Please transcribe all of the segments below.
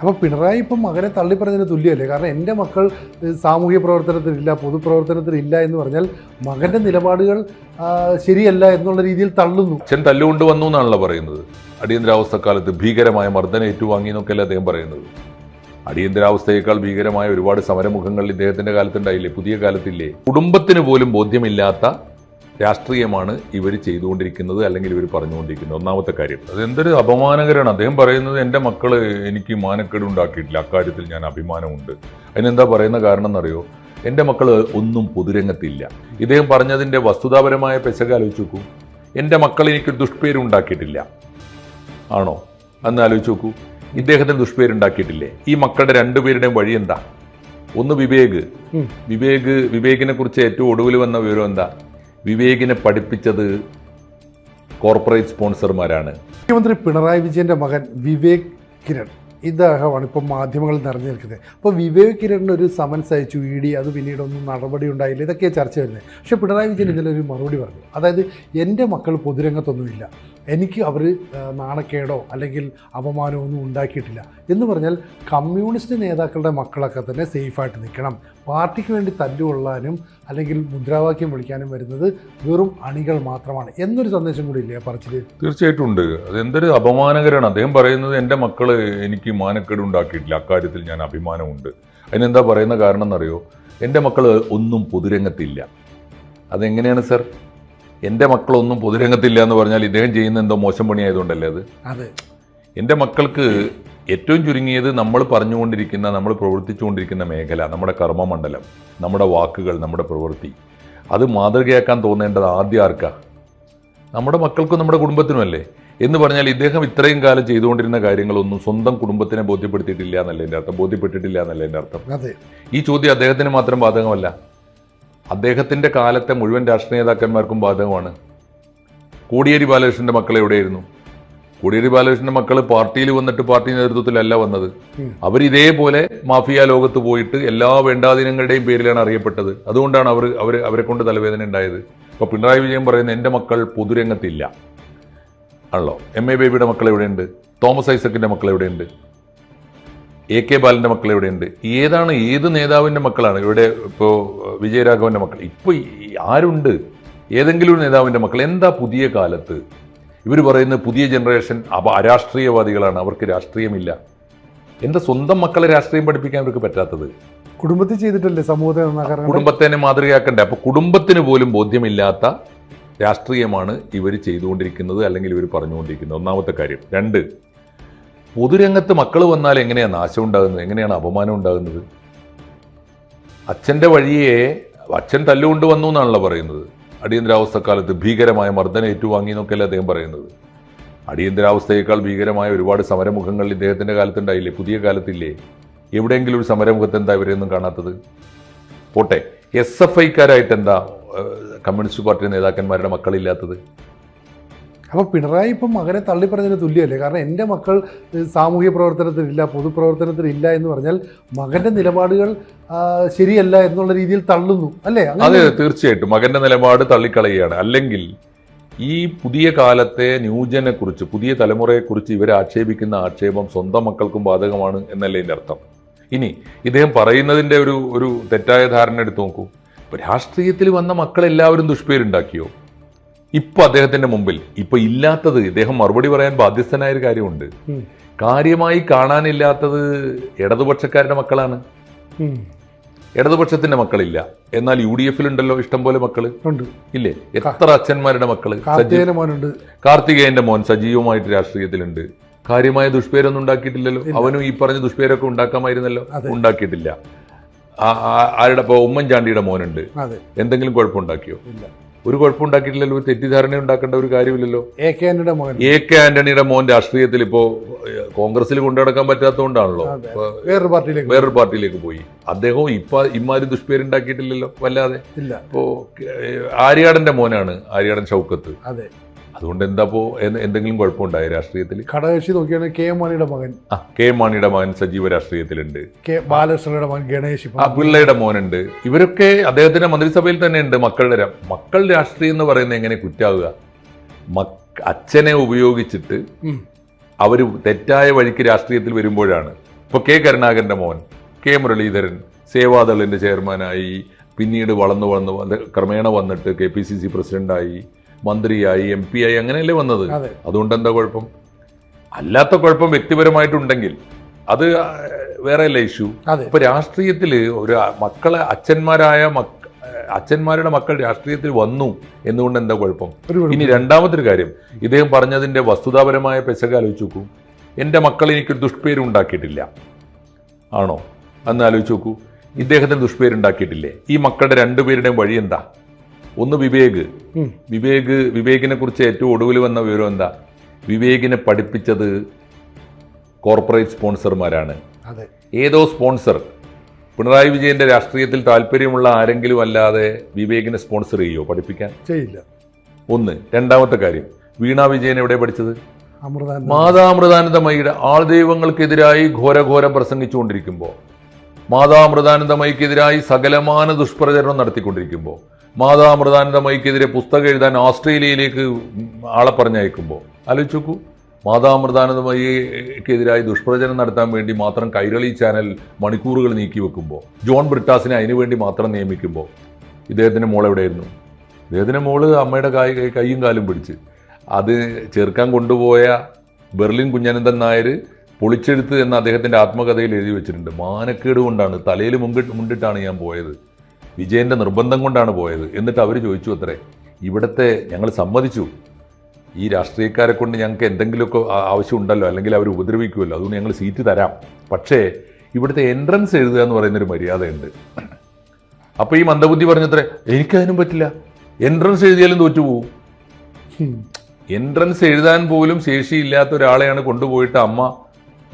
അപ്പോൾ പിണറായി ഇപ്പം മകനെ തള്ളിപ്പറഞ്ഞതിന് തുല്യമല്ലേ? കാരണം എന്റെ മക്കൾ സാമൂഹ്യ പ്രവർത്തനത്തിലില്ല പൊതുപ്രവർത്തനത്തിലില്ല എന്ന് പറഞ്ഞാൽ മകന്റെ നിലപാടുകൾ ശരിയല്ല എന്നുള്ള രീതിയിൽ തള്ളുന്നു. ചെൻ തല്ലുകൊണ്ട് വന്നു എന്നാണല്ലോ പറയുന്നത്. അടിയന്തരാവസ്ഥക്കാലത്ത് ഭീകരമായ മർദ്ദനം ഏറ്റുവാങ്ങി എന്നൊക്കെയല്ലേ അദ്ദേഹം പറയുന്നത്. അടിയന്തരാവസ്ഥയേക്കാൾ ഭീകരമായ ഒരുപാട് സമരമുഖങ്ങൾ ഇദ്ദേഹത്തിന്റെ കാലത്തുണ്ടായില്ലേ? പുതിയ കാലത്തില്ലേ? കുടുംബത്തിന് പോലും ബോധ്യമില്ലാത്ത രാഷ്ട്രീയമാണ് ഇവർ ചെയ്തുകൊണ്ടിരിക്കുന്നത് അല്ലെങ്കിൽ ഇവർ പറഞ്ഞുകൊണ്ടിരിക്കുന്നത്. ഒന്നാമത്തെ കാര്യം. അത് എന്തൊരു അപമാനകരമാണ് അദ്ദേഹം പറയുന്നത് എന്റെ മക്കൾ എനിക്ക് മാനക്കേട് ഉണ്ടാക്കിയിട്ടില്ല അക്കാര്യത്തിൽ ഞാൻ അഭിമാനമുണ്ട്. അതിനെന്താ പറയുന്ന കാരണം എന്നറിയോ എന്റെ മക്കൾ ഒന്നും പൊതുരംഗത്തില്ല. ഇദ്ദേഹം പറഞ്ഞതിന്റെ വസ്തുതാപരമായ പെശക ആലോചിച്ച് നോക്കൂ. എന്റെ മക്കൾ എനിക്ക് ദുഷ്പേര് ഉണ്ടാക്കിയിട്ടില്ല. ആണോ? അന്ന് ആലോചിച്ച് നോക്കൂ. ഇദ്ദേഹത്തിന് ദുഷ്പേരുണ്ടാക്കിയിട്ടില്ലേ ഈ മക്കളുടെ രണ്ടുപേരുടെയും വഴി എന്താ? ഒന്ന് വിവേക്. വിവേക് വിവേകിനെ കുറിച്ച് ഏറ്റവും ഒടുവിൽ വന്ന വിവരം എന്താ? വിവേകിനെ പഠിപ്പിച്ചത് കോർപ്പറേറ്റ് സ്പോൺസർമാരാണ്. മുഖ്യമന്ത്രി പിണറായി വിജയന്റെ മകൻ വിവേക് കിരൺ. ഇദ്ദേഹമാണ് ഇപ്പം മാധ്യമങ്ങളിൽ നിറഞ്ഞു നിൽക്കുന്നത്. അപ്പോൾ വിവേക് കിരണിന് ഒരു സമൻസ് അയച്ചു ഇ ഡി അത് പിന്നീടൊന്നും നടപടി ഉണ്ടായില്ല. ഇതൊക്കെ ചർച്ച വരുന്നത്. പക്ഷേ പിണറായി വിജയൻ ഇന്നലെ ഒരു മറുപടി പറഞ്ഞു. അതായത് എന്റെ മക്കൾ പൊതുരംഗത്തൊന്നുമില്ല. എനിക്ക് അവർ നാണക്കേടോ അല്ലെങ്കിൽ അപമാനമോ ഒന്നും ഉണ്ടാക്കിയിട്ടില്ല. എന്ന് പറഞ്ഞാൽ കമ്മ്യൂണിസ്റ്റ് നേതാക്കളുടെ മക്കളൊക്കെ തന്നെ സേഫായിട്ട് നിൽക്കണം. പാർട്ടിക്ക് വേണ്ടി തല്ലുകൊള്ളാനും അല്ലെങ്കിൽ മുദ്രാവാക്യം വിളിക്കാനും വരുന്നത് വെറും അണികൾ മാത്രമാണ്. എന്നൊരു സന്ദേശം കൂടി ഇല്ലേ പറച്ചിൽ തീർച്ചയായിട്ടും ഉണ്ട്. അതെന്തൊരു അപമാനകരമാണ്. അദ്ദേഹം പറയുന്നത് എന്റെ മക്കൾ എനിക്ക് മാനക്കേട് ഉണ്ടാക്കിയിട്ടില്ല. അക്കാര്യത്തിൽ ഞാൻ അഭിമാനമുണ്ട്. അതിനെന്താ പറയുന്ന കാരണം എന്നറിയോ? എന്റെ മക്കൾ ഒന്നും പൊതുരംഗത്തില്ല. അതെങ്ങനെയാണ് സർ? എന്റെ മക്കളൊന്നും പൊതുരംഗത്തില്ല എന്ന് പറഞ്ഞാൽ ഇദ്ദേഹം ചെയ്യുന്ന എന്തോ മോശം പണിയായതുകൊണ്ടല്ലേ അത്? അതെ. എന്റെ മക്കൾക്ക് ഏറ്റവും ചുരുങ്ങിയത് നമ്മൾ പറഞ്ഞുകൊണ്ടിരിക്കുന്ന നമ്മൾ പ്രവർത്തിച്ചുകൊണ്ടിരിക്കുന്ന മേഖല നമ്മുടെ കർമ്മമണ്ഡലം നമ്മുടെ വാക്കുകൾ നമ്മുടെ പ്രവൃത്തി. അത് മാതൃകയാക്കാൻ തോന്നേണ്ടത് ആദ്യം ആർക്കാ? നമ്മുടെ മക്കൾക്കും നമ്മുടെ കുടുംബത്തിനുമല്ലേ? എന്ന് പറഞ്ഞാൽ ഇദ്ദേഹം ഇത്രയും കാലം ചെയ്തുകൊണ്ടിരുന്ന കാര്യങ്ങളൊന്നും സ്വന്തം കുടുംബത്തിനെ ബോധ്യപ്പെടുത്തിയിട്ടില്ല എന്നല്ല എന്റെ അർത്ഥം? ബോധ്യപ്പെട്ടിട്ടില്ല എന്നല്ല എന്റെ അർത്ഥം? അതെ. ഈ ചോദ്യം അദ്ദേഹത്തിന് മാത്രം ബാധകമല്ല. അദ്ദേഹത്തിന്റെ കാലത്തെ മുഴുവൻ രാഷ്ട്രീയ നേതാക്കന്മാർക്കും ബാധകമാണ്. കോടിയേരി ബാലകൃഷ്ണന്റെ മക്കൾ എവിടെയായിരുന്നു? കോടിയേരി ബാലകൃഷ്ണന്റെ മക്കൾ പാർട്ടിയിൽ വന്നിട്ട് പാർട്ടി നേതൃത്വത്തിലല്ല വന്നത്. അവർ ഇതേപോലെ മാഫിയ ലോകത്ത് പോയിട്ട് എല്ലാ വേണ്ടാദിനങ്ങളുടെയും പേരിലാണ് അറിയപ്പെട്ടത്. അതുകൊണ്ടാണ് അവർ അവർ അവരെ കൊണ്ട് തലവേദന ഉണ്ടായത്. ഇപ്പൊ പിണറായി വിജയൻ പറയുന്ന എന്റെ മക്കൾ പൊതുരംഗത്തില്ല. ആണല്ലോ. എം എ ബേബിയുടെ മക്കൾ എവിടെയുണ്ട്? തോമസ് ഐസക്കിന്റെ മക്കൾ എവിടെയുണ്ട്? എ കെ ബാലന്റെ മക്കൾ എവിടെയുണ്ട് ഏതാണ് ഏത് നേതാവിന്റെ മക്കളാണ്? ഇവിടെ ഇപ്പോൾ വിജയരാഘവന്റെ മക്കൾ. ഇപ്പോൾ ആരുണ്ട്? ഏതെങ്കിലും ഒരു നേതാവിന്റെ മക്കൾ. എന്താ പുതിയ കാലത്ത്? ഇവർ പറയുന്നത് പുതിയ ജനറേഷൻ അപ അരാഷ്ട്രീയവാദികളാണ്. അവർക്ക് രാഷ്ട്രീയമില്ല. എന്താ സ്വന്തം മക്കളെ രാഷ്ട്രീയം പഠിപ്പിക്കാൻ അവർക്ക് പറ്റാത്തത്? കുടുംബത്തിൽ ചെയ്തിട്ടല്ലേ സമൂഹത്തെ കുടുംബത്തിനെ മാതൃകയാക്കണ്ടേ? അപ്പൊ കുടുംബത്തിന് പോലും ബോധ്യമില്ലാത്ത രാഷ്ട്രീയമാണ് ഇവർ ചെയ്തുകൊണ്ടിരിക്കുന്നത് അല്ലെങ്കിൽ ഇവർ പറഞ്ഞുകൊണ്ടിരിക്കുന്നത്. ഒന്നാമത്തെ കാര്യം. രണ്ട് പൊതുരംഗത്ത് മക്കൾ വന്നാൽ എങ്ങനെയാണ് നാശം ഉണ്ടാകുന്നത്? എങ്ങനെയാണ് അപമാനം ഉണ്ടാകുന്നത്? അച്ഛന്റെ വഴിയെ അച്ഛൻ തല്ലുകൊണ്ട് വന്നു എന്നാണല്ലോ പറയുന്നത്. അടിയന്തരാവസ്ഥക്കാലത്ത് ഭീകരമായ മർദ്ദനം ഏറ്റുവാങ്ങി എന്നൊക്കെയല്ലേ അദ്ദേഹം പറയുന്നത്. അടിയന്തരാവസ്ഥയേക്കാൾ ഭീകരമായ ഒരുപാട് സമരമുഖങ്ങൾ ഇദ്ദേഹത്തിന്റെ കാലത്തുണ്ടായില്ലേ? പുതിയ കാലത്തില്ലേ? എവിടെയെങ്കിലും ഒരു സമരമുഖത്ത് എന്താ ഇവരെയൊന്നും കാണാത്തത്? പോട്ടെ. എസ് എഫ് ഐക്കാരായിട്ട് എന്താ കമ്മ്യൂണിസ്റ്റ് പാർട്ടി നേതാക്കന്മാരുടെ മക്കളില്ലാത്തത്? അപ്പോൾ പിണറായി ഇപ്പം മകനെ തള്ളി പറഞ്ഞതിന് തുല്യമല്ലേ? കാരണം എന്റെ മക്കൾ സാമൂഹ്യ പ്രവർത്തനത്തിലില്ല പൊതുപ്രവർത്തനത്തിലില്ല എന്ന് പറഞ്ഞാൽ മകന്റെ നിലപാടുകൾ ശരിയല്ല എന്നുള്ള രീതിയിൽ തള്ളുന്നു. അല്ലേ? അതെ തീർച്ചയായിട്ടും. മകന്റെ നിലപാട് തള്ളിക്കളയുകയാണ്. അല്ലെങ്കിൽ ഈ പുതിയ കാലത്തെ ന്യൂജനെ കുറിച്ച് പുതിയ തലമുറയെക്കുറിച്ച് ഇവരെ ആക്ഷേപിക്കുന്ന ആക്ഷേപം സ്വന്തം മക്കൾക്കും ബാധകമാണ് എന്നല്ലേ ഇതിന്റെ അർത്ഥം? ഇനി ഇദ്ദേഹം പറയുന്നതിന്റെ ഒരു ഒരു തെറ്റായ ധാരണ എടുത്തു നോക്കൂ. രാഷ്ട്രീയത്തിൽ വന്ന മക്കളെല്ലാവരും ദുഷ്പേരുണ്ടാക്കിയോ? ഇപ്പൊ അദ്ദേഹത്തിന്റെ മുമ്പിൽ. ഇപ്പൊ ഇല്ലാത്തത് ഇദ്ദേഹം മറുപടി പറയാൻ ബാധ്യസ്ഥനായ ഒരു കാര്യമുണ്ട്. കാര്യമായി കാണാനില്ലാത്തത് ഇടതുപക്ഷക്കാരുടെ മക്കളാണ്. ഇടതുപക്ഷത്തിന്റെ മക്കളില്ല. എന്നാൽ യു ഡി എഫിലുണ്ടല്ലോ ഇഷ്ടംപോലെ മക്കൾ. ഇല്ലേ? എത്ര അച്ഛന്മാരുടെ മക്കൾ? കാർത്തികേയന്റെ മോൻ സജീവമായിട്ട് രാഷ്ട്രീയത്തിലുണ്ട്. കാര്യമായ ദുഷ്പേരൊന്നും ഉണ്ടാക്കിയിട്ടില്ലല്ലോ. അവനും ഈ പറഞ്ഞ ദുഷ്പേരൊക്കെ ഉണ്ടാക്കാമായിരുന്നല്ലോ. ഉണ്ടാക്കിയിട്ടില്ല. ആരുടെ ഉമ്മൻചാണ്ടിയുടെ മോനുണ്ട്. എന്തെങ്കിലും കുഴപ്പമുണ്ടാക്കിയോ? ഒരു കുഴപ്പമുണ്ടാക്കിയിട്ടില്ലല്ലോ ഒരു തെറ്റിദ്ധാരണ ഉണ്ടാക്കേണ്ട ഒരു കാര്യമില്ലല്ലോ. എ കെ ആന്റണിയുടെ മോൻ. എ കെ ആന്റണിയുടെ മോൻ രാഷ്ട്രീയത്തിൽ ഇപ്പോ കോൺഗ്രസിൽ കൊണ്ടുനടക്കാൻ പറ്റാത്തതുകൊണ്ടാണല്ലോ. വേറൊരു പാർട്ടിയിലേക്ക് വേറൊരു പാർട്ടിയിലേക്ക് പോയി. അദ്ദേഹവും ഇപ്പൊ ഇമാതിരി ദുഷ്പേരുണ്ടാക്കിയിട്ടില്ലല്ലോ വല്ലാതെ. ഇല്ല. ഇപ്പോ ആര്യാടന്റെ മോനാണ് ആര്യാടൻ ഷൗക്കത്ത്. അതെ. അതുകൊണ്ട് എന്താപ്പോ എന്ത് എന്തെങ്കിലും കുഴപ്പമുണ്ടായ രാഷ്ട്രീയത്തിൽ ഘടകകക്ഷി നോക്കിയാണെങ്കിൽ കെ എം മാണിയുടെ മകൻ. ആ കെ എം മാണിയുടെ മകൻ സജീവ രാഷ്ട്രീയത്തിലുണ്ട്. കെ ബാലകൃഷ്ണയുടെ മകൻ ഗണേഷ് ആ പിള്ളയുടെ മോനുണ്ട്. ഇവരൊക്കെ അദ്ദേഹത്തിന്റെ മന്ത്രിസഭയിൽ തന്നെ ഉണ്ട് മക്കളുടെ മക്കൾ രാഷ്ട്രീയം എന്ന് പറയുന്നത് എങ്ങനെ കുറ്റാവുക? അച്ഛനെ ഉപയോഗിച്ചിട്ട്. അവർ തെറ്റായ വഴിക്ക് രാഷ്ട്രീയത്തിൽ വരുമ്പോഴാണ്. ഇപ്പൊ കെ കരുണാകരന്റെ മോൻ കെ മുരളീധരൻ സേവാദളിന്റെ ചെയർമാനായി പിന്നീട് വളർന്നു വളർന്നു ക്രമേണ വന്നിട്ട് കെ പി സി സി പ്രസിഡന്റായി. മന്ത്രിയായി എം പി ആയി അങ്ങനെയല്ലേ വന്നത്? അതുകൊണ്ട് എന്താ കുഴപ്പം? അല്ലാത്ത കുഴപ്പം വ്യക്തിപരമായിട്ടുണ്ടെങ്കിൽ അത് വേറെയല്ല ഇഷ്യൂ? ഇപ്പൊ രാഷ്ട്രീയത്തിൽ ഒരു മക്കളെ അച്ഛന്മാരായ മക്ക അച്ഛന്മാരുടെ മക്കൾ രാഷ്ട്രീയത്തിൽ വന്നു എന്നുകൊണ്ട് എന്താ കുഴപ്പം ഇനി രണ്ടാമത്തെ ഒരു കാര്യം ഇദ്ദേഹം പറഞ്ഞതിന്റെ വസ്തുതാപരമായ പെശക ആലോചിച്ച് നോക്കൂ എന്റെ മക്കൾ എനിക്ക് ദുഷ്പേര് ഉണ്ടാക്കിയിട്ടില്ല. ആണോ? അന്ന് ആലോചിച്ച് നോക്കൂ ഇദ്ദേഹത്തിന് ദുഷ്പേരുണ്ടാക്കിയിട്ടില്ലേ ഈ മക്കളുടെ രണ്ടുപേരുടെയും വഴി എന്താ? ഒന്ന് വിവേക്. വിവേക് വിവേകിനെ കുറിച്ച് ഏറ്റവും ഒടുവിൽ വന്ന വിവരം എന്താ? വിവേകിനെ പഠിപ്പിച്ചത് കോർപ്പറേറ്റ് സ്പോൺസർമാരാണ്. ഏതോ സ്പോൺസർ. പിണറായി വിജയന്റെ രാഷ്ട്രീയത്തിൽ താല്പര്യമുള്ള ആരെങ്കിലും അല്ലാതെ വിവേകിനെ സ്പോൺസർ ചെയ്യോ പഠിപ്പിക്കാൻ? ചെയ്യില്ല. ഒന്ന്. രണ്ടാമത്തെ കാര്യം. വീണ വിജയൻ എവിടെ പഠിച്ചത്? മാതാമൃതാനന്ദമയിയുടെ ആൾ ആൾദൈവങ്ങൾക്കെതിരായി ഘോരഘോരം പ്രസംഗിച്ചുകൊണ്ടിരിക്കുമ്പോൾ മാതാമൃതാനന്ദമയിക്കെതിരായി സകലമാന ദുഷ്പ്രചരണം നടത്തിക്കൊണ്ടിരിക്കുമ്പോൾ മാതാമൃതാനന്ദമയിക്കെതിരെ പുസ്തകം എഴുതാൻ ഓസ്ട്രേലിയയിലേക്ക് ആളെ പറഞ്ഞയക്കുമ്പോൾ. ആലോചിച്ച് നോക്കൂ മാതാമൃതാനന്ദമയിക്കെതിരായി ദുഷ്പ്രചനം നടത്താൻ വേണ്ടി മാത്രം കൈരളി ചാനൽ മണിക്കൂറുകൾ നീക്കി വെക്കുമ്പോൾ ജോൺ ബ്രിട്ടാസിനെ അതിനുവേണ്ടി മാത്രം നിയമിക്കുമ്പോൾ ഇദ്ദേഹത്തിന്റെ മോൾ എവിടെയായിരുന്നു? ഇദ്ദേഹത്തിന്റെ മോൾ അമ്മയുടെ കൈ കൈയും കാലും പിടിച്ച്. അത് ചേർക്കാൻ കൊണ്ടുപോയ ബെർലിൻ കുഞ്ഞനന്ദൻ നായർ പൊളിച്ചെടുത്ത് എന്ന അദ്ദേഹത്തിന്റെ ആത്മകഥയിൽ എഴുതി വെച്ചിട്ടുണ്ട്. മാനക്കേട് കൊണ്ടാണ് തലയിൽ മുമ്പിട്ട് മുണ്ടിട്ടാണ് ഞാൻ പോയത്. വിജയന്റെ നിർബന്ധം കൊണ്ടാണ് പോയത്. എന്നിട്ട് അവർ ചോദിച്ചു അത്രേ ഇവിടുത്തെ ഞങ്ങൾ സമ്മതിച്ചു. ഈ രാഷ്ട്രീയക്കാരെ കൊണ്ട് ഞങ്ങൾക്ക് എന്തെങ്കിലുമൊക്കെ ആവശ്യമുണ്ടല്ലോ അല്ലെങ്കിൽ അവർ ഉപദ്രവിക്കുമല്ലോ അതുകൊണ്ട് ഞങ്ങൾ സീറ്റ് തരാം. പക്ഷേ ഇവിടുത്തെ എൻട്രൻസ് എഴുതുക എന്ന് പറയുന്നൊരു മര്യാദയുണ്ട്. അപ്പോൾ ഈ മന്ദബുദ്ധി പറഞ്ഞത്രേ എനിക്കതിനും പറ്റില്ല. എൻട്രൻസ് എഴുതിയാലും തോറ്റുപോകും. എൻട്രൻസ് എഴുതാൻ പോലും ശേഷിയില്ലാത്ത ഒരാളെയാണ് കൊണ്ടുപോയിട്ട് അമ്മ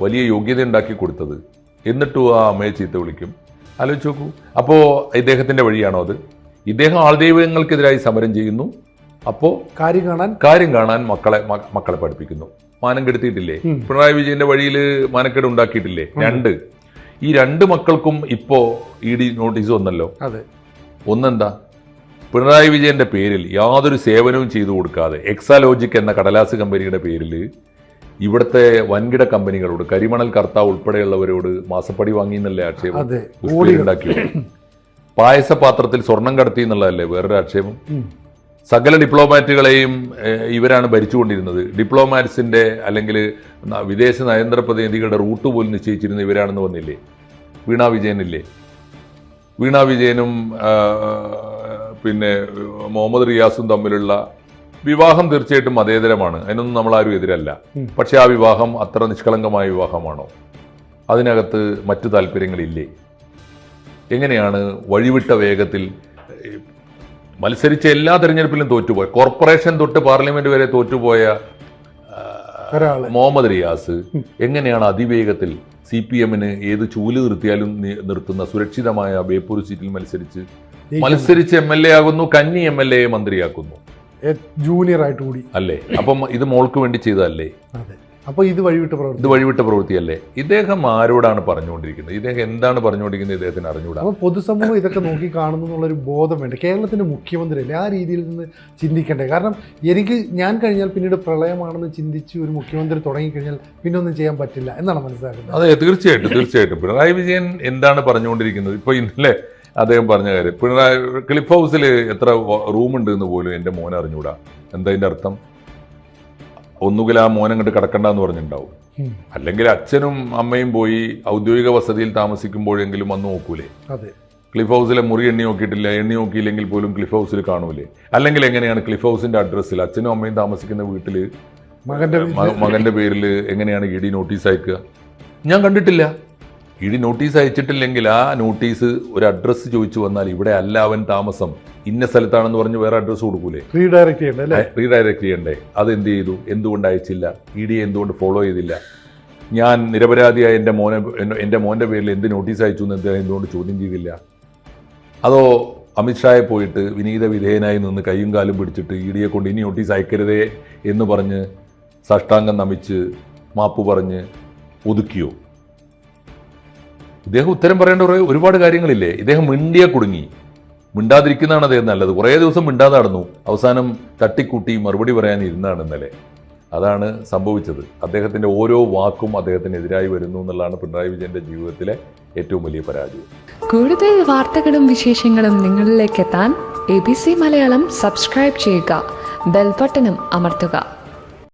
വലിയ യോഗ്യത ഉണ്ടാക്കി കൊടുത്തത്. എന്നിട്ടും ആ അമ്മയെ ചീത്ത വിളിക്കും. ആലോചിച്ച് നോക്കൂ അപ്പോൾ ഇദ്ദേഹത്തിന്റെ വഴിയാണോ അത്? ഇദ്ദേഹം ആൾദൈവങ്ങൾക്കെതിരായി സമരം ചെയ്യുന്നു. അപ്പോൾ കാര്യം കാണാൻ? കാര്യം കാണാൻ മക്കളെ മക്കളെ പഠിപ്പിക്കുന്നു. മാനം കെടുത്തിയിട്ടില്ലേ? പിണറായി വിജയന്റെ വഴിയിൽ മാനക്കേട് ഉണ്ടാക്കിയിട്ടില്ലേ? രണ്ട്. ഈ രണ്ട് മക്കൾക്കും ഇപ്പോ ഇ ഡി നോട്ടീസ് വന്നല്ലോ. അതെ. ഒന്നെന്താ? പിണറായി വിജയന്റെ പേരിൽ യാതൊരു സേവനവും ചെയ്തു കൊടുക്കാതെ എക്സാലോജിക് എന്ന കടലാസ് കമ്പനിയുടെ പേരിൽ ഇവിടുത്തെ വൻകിട കമ്പനികളോട് കരിമണൽ കർത്താവ് ഉൾപ്പെടെയുള്ളവരോട് മാസപ്പടി വാങ്ങി എന്നല്ലേ ആക്ഷേപം ഉണ്ടാക്കി പായസപാത്രത്തിൽ സ്വർണം കടത്തി എന്നുള്ളതല്ലേ വേറൊരു ആക്ഷേപം. സകല ഡിപ്ലോമാറ്റുകളെയും ഇവരാണ് ഭരിച്ചുകൊണ്ടിരുന്നത്. ഡിപ്ലോമാറ്റ്സിന്റെ അല്ലെങ്കിൽ വിദേശ നയതന്ത്ര പ്രതിനിധികളുടെ റൂട്ട് പോലും നിശ്ചയിച്ചിരുന്ന ഇവരാണെന്ന് വന്നില്ലേ? വീണ വിജയനില്ലേ? വീണാ വിജയനും പിന്നെ മുഹമ്മദ് റിയാസും തമ്മിലുള്ള വിവാഹം തീർച്ചയായിട്ടും മതേതരമാണ് അതിനൊന്നും നമ്മൾ ആരും എതിരല്ല. പക്ഷെ ആ വിവാഹം അത്ര നിഷ്കളങ്കമായ വിവാഹമാണോ? അതിനകത്ത് മറ്റു താല്പര്യങ്ങളില്ലേ? എങ്ങനെയാണ് വഴിവിട്ട വേഗത്തിൽ മത്സരിച്ച എല്ലാ തെരഞ്ഞെടുപ്പിലും തോറ്റുപോയ കോർപ്പറേഷൻ തൊട്ട് പാർലമെന്റ് വരെ തോറ്റുപോയ മുഹമ്മദ് റിയാസ് എങ്ങനെയാണ് അതിവേഗത്തിൽ സി പി എമ്മിന് ഏത് ചൂൽ നിർത്തിയാലും നിർത്തുന്ന സുരക്ഷിതമായ ബേപ്പൂർ സീറ്റിൽ മത്സരിച്ച് മത്സരിച്ച് എം എൽ എ ആകുന്നു കന്നി എം എൽ എ മന്ത്രിയാക്കുന്നു? ജൂനിയർ ആയിട്ട് കൂടി. അല്ലേ? അപ്പം ഇത് മോൾക്ക് വേണ്ടി ചെയ്തതല്ലേ? അതെ. അപ്പൊ ഇത് വഴിവിട്ട് ഇത് വഴിവിട്ട പ്രവൃത്തി അല്ലേ ഇദ്ദേഹം ആരോടാണ് പറഞ്ഞുകൊണ്ടിരിക്കുന്നത്? ഇദ്ദേഹം എന്താണ് പറഞ്ഞുകൊണ്ടിരിക്കുന്നത്? ഇദ്ദേഹത്തിന് അറിഞ്ഞുകൂടാ അപ്പൊ പൊതുസമൂഹം ഇതൊക്കെ നോക്കി കാണുന്നു എന്നുള്ളൊരു ബോധം വേണ്ട. കേരളത്തിന്റെ മുഖ്യമന്ത്രി അല്ലേ ആ രീതിയിൽ നിന്ന് ചിന്തിക്കണ്ടേ? കാരണം എനിക്ക് ഞാൻ കഴിഞ്ഞാൽ പിന്നീട് പ്രളയമാണെന്ന് ചിന്തിച്ച് ഒരു മുഖ്യമന്ത്രി തുടങ്ങിക്കഴിഞ്ഞാൽ പിന്നെ ഒന്നും ചെയ്യാൻ പറ്റില്ല എന്നാണ് മനസ്സിലാക്കുന്നത്. അതെ തീർച്ചയായിട്ടും തീർച്ചയായിട്ടും. പിണറായി വിജയൻ എന്താണ് പറഞ്ഞുകൊണ്ടിരിക്കുന്നത്? ഇപ്പൊ ഇന്നലെ അദ്ദേഹം പറഞ്ഞ കാര്യം. പിണറായി ക്ലിഫ് ഹൗസിൽ എത്ര റൂം ഉണ്ട് എന്ന് പോലും എന്റെ മോനെ അറിഞ്ഞുകൂടാ എന്താ അതിന്റെ അർത്ഥം? ഒന്നുകിൽ ആ മോൻ അങ്ങോട്ട് കിടക്കണ്ടെന്ന് പറഞ്ഞിട്ടുണ്ടാവും. അല്ലെങ്കിൽ അച്ഛനും അമ്മയും പോയി ഔദ്യോഗിക വസതിയിൽ താമസിക്കുമ്പോഴെങ്കിലും വന്ന് നോക്കൂലേ? അതെ. ക്ലിഫ് ഹൗസിലെ മുറി എണ്ണി നോക്കിയിട്ടില്ല എണ്ണി നോക്കിയില്ലെങ്കിൽ പോലും ക്ലിഫ് ഹൗസിൽ കാണൂലേ? അല്ലെങ്കിൽ എങ്ങനെയാണ് ക്ലിഫ് ഹൗസിന്റെ അഡ്രസ്സിൽ അച്ഛനും അമ്മയും താമസിക്കുന്ന വീട്ടിൽ മകന്റെ മകന്റെ പേരിൽ എങ്ങനെയാണ് ഇ ഡി നോട്ടീസ് അയക്കുക? ഞാൻ കണ്ടിട്ടില്ല. ഇ ഡി നോട്ടീസ് അയച്ചിട്ടില്ലെങ്കിൽ ആ നോട്ടീസ് ഒരു അഡ്രസ്സ് ചോദിച്ചു വന്നാൽ ഇവിടെ അല്ല അവൻ താമസം. ഇന്ന സ്ഥലത്താണെന്ന് പറഞ്ഞ് വേറെ അഡ്രസ്സ് കൊടുക്കൂലേ? റീഡയറക്ട് ചെയ്യണ്ടേ റീഡയറക്ട് ചെയ്യണ്ടേ? അത് എന്ത് ചെയ്തു? എന്തുകൊണ്ട് അയച്ചില്ല? ഇ ഡി എന്തുകൊണ്ട് ഫോളോ ചെയ്തില്ല? ഞാൻ നിരപരാധിയായ എന്റെ മോനെ എന്റെ മോന്റെ പേരിൽ എന്ത് നോട്ടീസ് അയച്ചു എന്ന് എന്തുകൊണ്ട് ചോദ്യം ചെയ്തില്ല? അതോ അമിത്ഷായെ പോയിട്ട് വിനീത വിധേയനായി നിന്ന് കൈയും കാലും പിടിച്ചിട്ട് ഇ ഡിയെ കൊണ്ട് ഇനി നോട്ടീസ് അയക്കരുതേ എന്ന് പറഞ്ഞ് സാഷ്ടാംഗം നമിച്ച് മാപ്പ് പറഞ്ഞ് ഒതുക്കിയോ? ഇദ്ദേഹം ഉത്തരം പറയേണ്ട കുറേ ഒരുപാട് കാര്യങ്ങളില്ലേ? ഇദ്ദേഹം മിണ്ടിയ കുടുങ്ങി. മിണ്ടാതിരിക്കുന്നതാണ് അദ്ദേഹം നല്ലത്. കുറേ ദിവസം മിണ്ടാതെ നടന്നു അവസാനം തട്ടിക്കൂട്ടി മറുപടി പറയാൻ ഇരുന്നാണ് ഇന്നലെ. അതാണ് സംഭവിച്ചത്. അദ്ദേഹത്തിന്റെ ഓരോ വാക്കും അദ്ദേഹത്തിനെതിരായി വരുന്നു എന്നുള്ളതാണ് പിണറായി വിജയന്റെ ജീവിതത്തിലെ ഏറ്റവും വലിയ പരാജയം. കൂടുതൽ വാർത്തകളും വിശേഷങ്ങളും നിങ്ങളിലേക്ക് എത്താൻ A B C Malayalam subscribe ചെയ്യുക. ബെൽബട്ടനും അമർത്തുക.